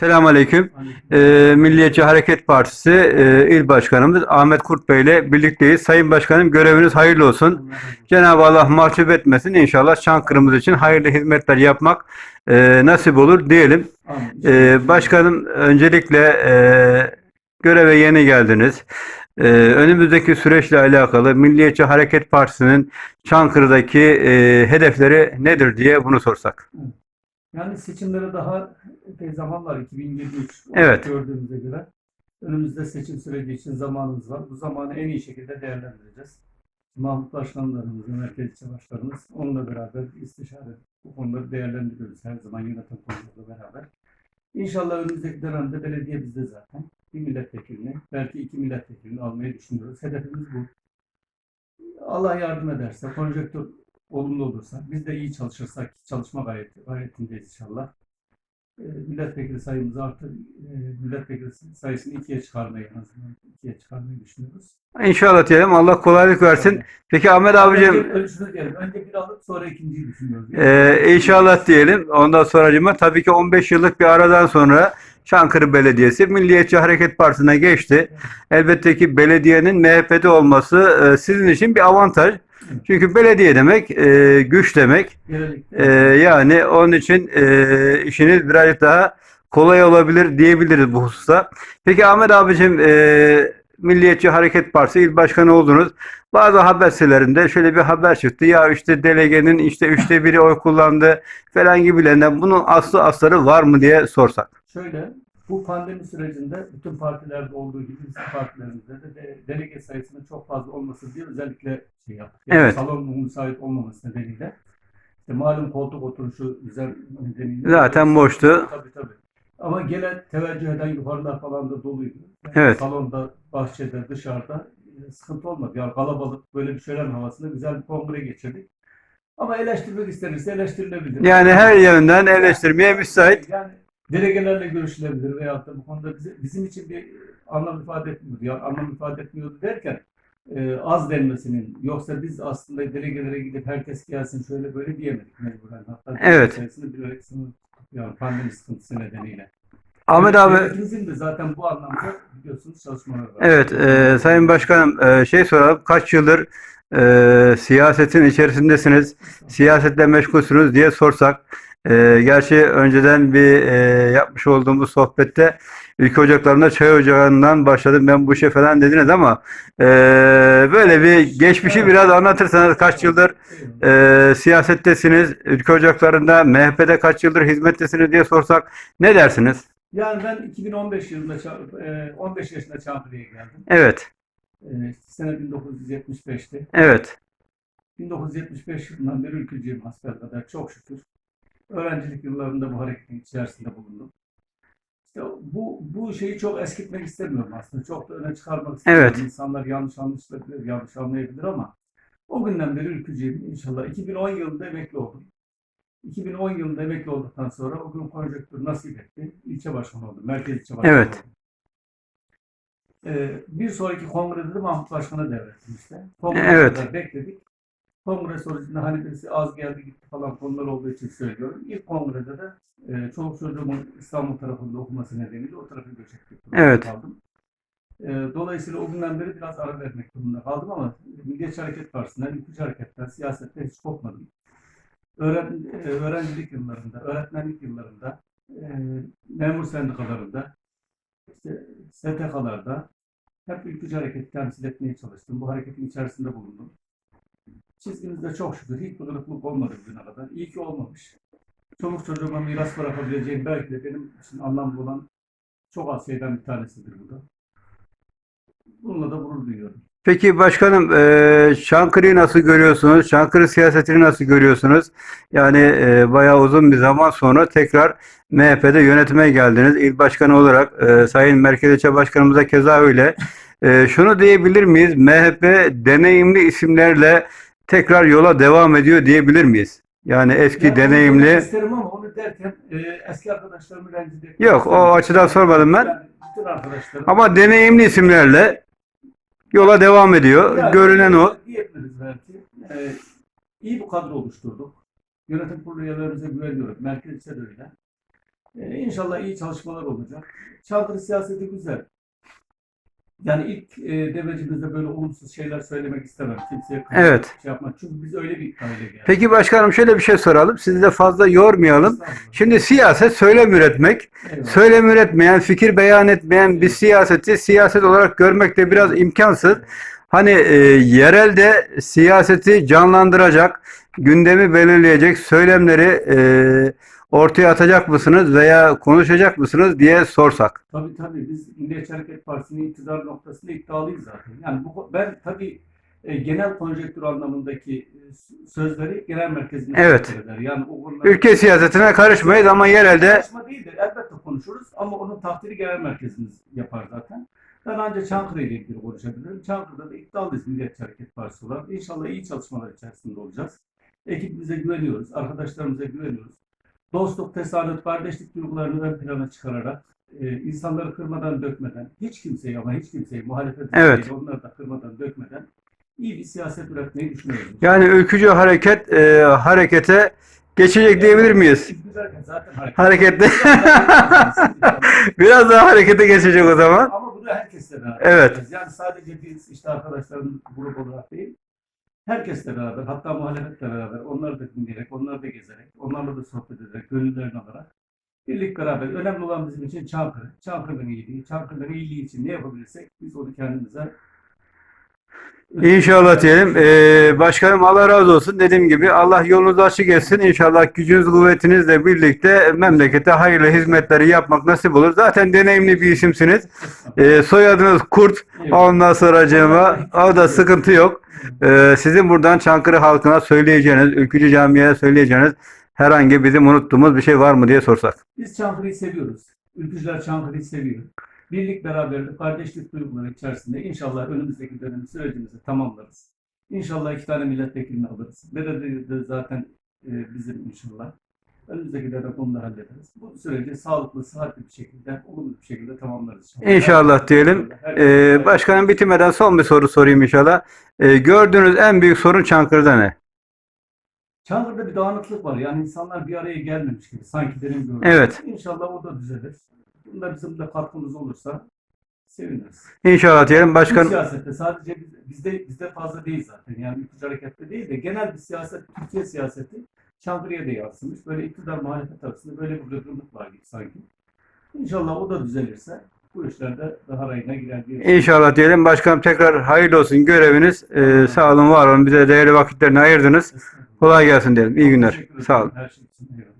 Selamun Aleyküm. Ee, Milliyetçi Hareket Partisi e, İl Başkanımız Ahmet Kurt Bey ile birlikteyiz. Sayın Başkanım göreviniz hayırlı olsun. Cenab-ı Allah mahcup etmesin. İnşallah Çankırı'mız için hayırlı hizmetler yapmak e, nasip olur diyelim. Ee, başkanım öncelikle e, göreve yeni geldiniz. Ee, önümüzdeki süreçle alakalı Milliyetçi Hareket Partisi'nin Çankırı'daki e, hedefleri nedir diye bunu sorsak. Yani seçimlere daha epey zaman var 2023 Evet. gördüğümüze göre. Önümüzde seçim süreci için zamanımız var. Bu zamanı en iyi şekilde değerlendireceğiz. Mahmut Başkanlarımız, Merkez İlçe Başkanımız onunla beraber istişare bu konuları değerlendiriyoruz her zaman yönetim konularıyla beraber. İnşallah önümüzdeki dönemde belediye bizde zaten. Bir milletvekilini, belki iki milletvekilini almayı düşünüyoruz. Hedefimiz bu. Allah yardım ederse, konjonktür olumlu olursa, biz de iyi çalışırsak, çalışma gayreti, gayretindeyiz inşallah. E, milletvekili sayımızı artır, e, milletvekili sayısını ikiye çıkarmayı en azından ikiye çıkarmayı düşünüyoruz. İnşallah diyelim. Allah kolaylık versin. Peki Ahmet abicim Önce, bir alıp sonra ikinciyi düşünüyoruz. Ee, inşallah diyelim. Ondan sonra tabii ki 15 yıllık bir aradan sonra Çankırı Belediyesi Milliyetçi Hareket Partisi'ne geçti. Elbette ki belediyenin MHP'de olması e, sizin için bir avantaj. Çünkü belediye demek e, güç demek. E, yani onun için e, işiniz birazcık daha kolay olabilir diyebiliriz bu hususta. Peki Ahmet abicim e, Milliyetçi Hareket Partisi il başkanı oldunuz. Bazı haber sitelerinde şöyle bir haber çıktı. Ya işte delegenin işte üçte biri oy kullandı falan gibilerinden bunun aslı asları var mı diye sorsak. Şöyle, bu pandemi sürecinde bütün partilerde olduğu gibi bizim partilerimizde de, de delege sayısının çok fazla olması diye özellikle şey yaptık. Evet. Salonun müsait olmaması nedeniyle. İşte malum koltuk oturuşu güzel nedeniyle. Zaten boştu. Tabii tabii. Ama gelen teveccüh eden yukarılar falan da doluydu. Yani Evet. Salonda, bahçede, dışarıda e, sıkıntı olmadı. Yani kalabalık böyle bir şölen havasında güzel bir kongre geçirdik. Ama eleştirmek istenirse eleştirilebilir. Yani her yönden eleştirmeye müsait. Yani delegelerle görüşülebilir veyahut da bu konuda bize, bizim için bir anlam ifade etmiyordu. Yani anlam ifade etmiyordu derken e, az denmesinin yoksa biz aslında delegelere gidip herkes gelsin şöyle böyle diyemedik mecburen. Hatta Evet. sayısını bilerek sınır yani pandemi sıkıntısı nedeniyle. Ahmet Evet, abi devletimizin de zaten bu anlamda biliyorsunuz çalışmaları var. evet e, Sayın Başkanım e, şey soralım kaç yıldır e, siyasetin içerisindesiniz, siyasetle meşgulsünüz diye sorsak. E, gerçi önceden bir e, yapmış olduğumuz sohbette ülke ocaklarında çay ocağından başladım ben bu işe falan dediniz ama e, böyle bir geçmişi biraz anlatırsanız kaç yıldır e, siyasettesiniz, ülke ocaklarında MHP'de kaç yıldır hizmettesiniz diye sorsak ne dersiniz? Yani ben 2015 yılında Ça- e, 15 yaşında Çankırı'ya geldim. Evet, E, sene 1975'ti. evet, 1975 yılından beri ülkücüyüm kadar çok şükür. Öğrencilik yıllarında bu hareketin içerisinde bulundum. İşte bu bu şeyi çok eskitmek istemiyorum aslında. Çok da öne çıkarmak istemiyorum. Evet. İnsanlar yanlış anlaşılabilir, yanlış anlayabilir ama o günden beri ülkücüyüm inşallah. 2010 yılında emekli oldum. 2010 yılında emekli olduktan sonra o gün konjonktür nasip etti. İlçe başkanı oldum. Merkez ilçe başkanı Evet. oldum. Ee, bir sonraki kongrede de Mahmut Başkan'a devrettim işte. Kongreye Evet. bekledik. Kongre sonucunda hani birisi az geldi gitti falan konular olduğu için söylüyorum. İlk kongrede de e, çoluk çocuğumun İstanbul tarafında okuması nedeniyle o tarafa göç ettik. Evet. Kaldım. E, dolayısıyla o günden beri biraz ara vermek durumunda kaldım ama Milliyetçi Hareket Partisi'nden, ülkücü hareketten, siyasette hiç kopmadım. Öğren, e, öğrencilik yıllarında, öğretmenlik yıllarında, e, memur sendikalarında, işte STK'larda hep ülkücü hareketi temsil etmeye çalıştım. Bu hareketin içerisinde bulundum. Çizgimizde çok şükür hiçbir kırıklık olmadı bugüne kadar. İyi ki olmamış. Çoluk çocuğuma miras bırakabileceğim belki de benim için anlamlı olan çok az şeyden bir tanesidir bu da. Bununla da gurur duyuyorum. Peki başkanım, e, Çankırı'yı nasıl görüyorsunuz? Çankırı siyasetini nasıl görüyorsunuz? Yani e, bayağı uzun bir zaman sonra tekrar MHP'de yönetime geldiniz. İl başkanı olarak e, Sayın Merkez İlçe Başkanımıza keza öyle. E, şunu diyebilir miyiz? MHP deneyimli isimlerle tekrar yola devam ediyor diyebilir miyiz? Yani eski demek deneyimli. isterim ama onu derken e, eski arkadaşlarımı rencide Yok, o açıdan sormadım ben. Yani bütün arkadaşlarım. Ama deneyimli isimlerle yola devam ediyor. Yani Görünen o. Diyebiliriz belki. Ee, iyi bir kadro oluşturduk. Yönetim kurulu üyelerimize güveniyorum. Merkez ise de öyle. Ee, inşallah iyi çalışmalar olacak. Çankırı siyaseti güzel. Yani ilk e, devrecimizde böyle olumsuz şeyler söylemek istemem. Kimseye kırmak, Evet. şey yapmak. Çünkü biz öyle bir iddiayla geldik. Peki başkanım şöyle bir şey soralım. Sizi de fazla yormayalım. Estağfurullah. Şimdi siyaset söylem üretmek. Eyvallah. Söylem üretmeyen, fikir beyan etmeyen bir siyaseti siyaset olarak görmek de biraz imkansız. Hani e, yerelde siyaseti canlandıracak, gündemi belirleyecek söylemleri e, ortaya atacak mısınız veya konuşacak mısınız diye sorsak. Tabii tabii biz Milliyetçi Hareket Partisi'nin iktidar noktasında iddialıyız zaten. Yani bu, ben tabii e, genel konjektür anlamındaki e, sözleri genel merkezine Evet. eder. Yani o konularda- Ülke siyasetine karışmayız ama yerelde Karışma değildir. Elbette konuşuruz ama onun takdiri genel merkezimiz yapar zaten. Ben ancak Çankırı ile ilgili konuşabilirim. Çankırı'da da iddialıyız Milliyetçi Hareket Partisi olarak. İnşallah iyi çalışmalar içerisinde olacağız. Ekibimize güveniyoruz, arkadaşlarımıza güveniyoruz. Dostluk, tesadüf, kardeşlik duygularını ön plana çıkararak, e, insanları kırmadan, dökmeden, hiç kimseyi ama hiç kimseyi muhalefet Evet. değil, onları da kırmadan, dökmeden iyi bir siyaset üretmeyi düşünüyoruz. yani ülkücü hareket e, harekete geçecek diyebilir miyiz? Hareket. Harekette biraz daha harekete geçecek o zaman. Ama bunu herkesle beraber Evet. Yani sadece biz işte arkadaşların grup olarak değil, herkesle beraber, hatta muhalefetle beraber, onları da dinleyerek, onları da gezerek, onlarla da sohbet ederek, gönüllerini alarak birlik beraber. Önemli olan bizim için Çankırı. Çankırı'nın iyiliği, Çankırı'nın iyiliği için ne yapabilirsek biz onu kendimize İnşallah diyelim. Ee, başkanım Allah razı olsun. Dediğim gibi Allah yolunuzu açık etsin. İnşallah gücünüz kuvvetinizle birlikte memlekete hayırlı hizmetleri yapmak nasip olur. Zaten deneyimli bir isimsiniz. Ee, soyadınız Kurt. Ondan sonra acaba o da sıkıntı yok. Ee, sizin buradan Çankırı halkına söyleyeceğiniz, Ülkücü Camii'ye söyleyeceğiniz herhangi bizim unuttuğumuz bir şey var mı diye sorsak. Biz Çankırı'yı seviyoruz. Ülkücüler Çankırı'yı seviyor. Birlik beraberlik, kardeşlik duyguları içerisinde inşallah önümüzdeki dönem sürecimizi tamamlarız. İnşallah iki tane milletvekilini alırız. Belediye de zaten e, bizim inşallah. Önümüzdeki dönem bunu da hallederiz. Bu süreci sağlıklı, sıhhatli bir şekilde, olumlu bir şekilde tamamlarız. İnşallah diyelim. Ee, başkanım bitirmeden son bir soru sorayım inşallah. Ee, gördüğünüz en büyük sorun Çankırı'da ne? Çankırı'da bir dağınıklık var. Yani insanlar bir araya gelmemiş gibi. Sanki benim gördüğüm. Evet. İnşallah o da düzelir. Bunda bizim de katkımız olursa seviniriz. İnşallah diyelim. Bu Başkan siyasette sadece biz- bizde bizde fazla değil zaten. Yani ülkücü harekette değil de genel bir siyaset, Türkiye siyaseti Çankırı'ya da yansımış. Böyle iktidar muhalefet arasında böyle bir rıkırlık var gibi sanki. İnşallah o da düzelirse bu işler de daha rayına girer diye. İnşallah diyelim. Başkanım tekrar hayırlı olsun göreviniz. Ee, sağ olun, var olun. Bize değerli vakitlerini ayırdınız. Kolay gelsin diyelim. İyi günler. Sağ olun. Her şey için. Eyvallah.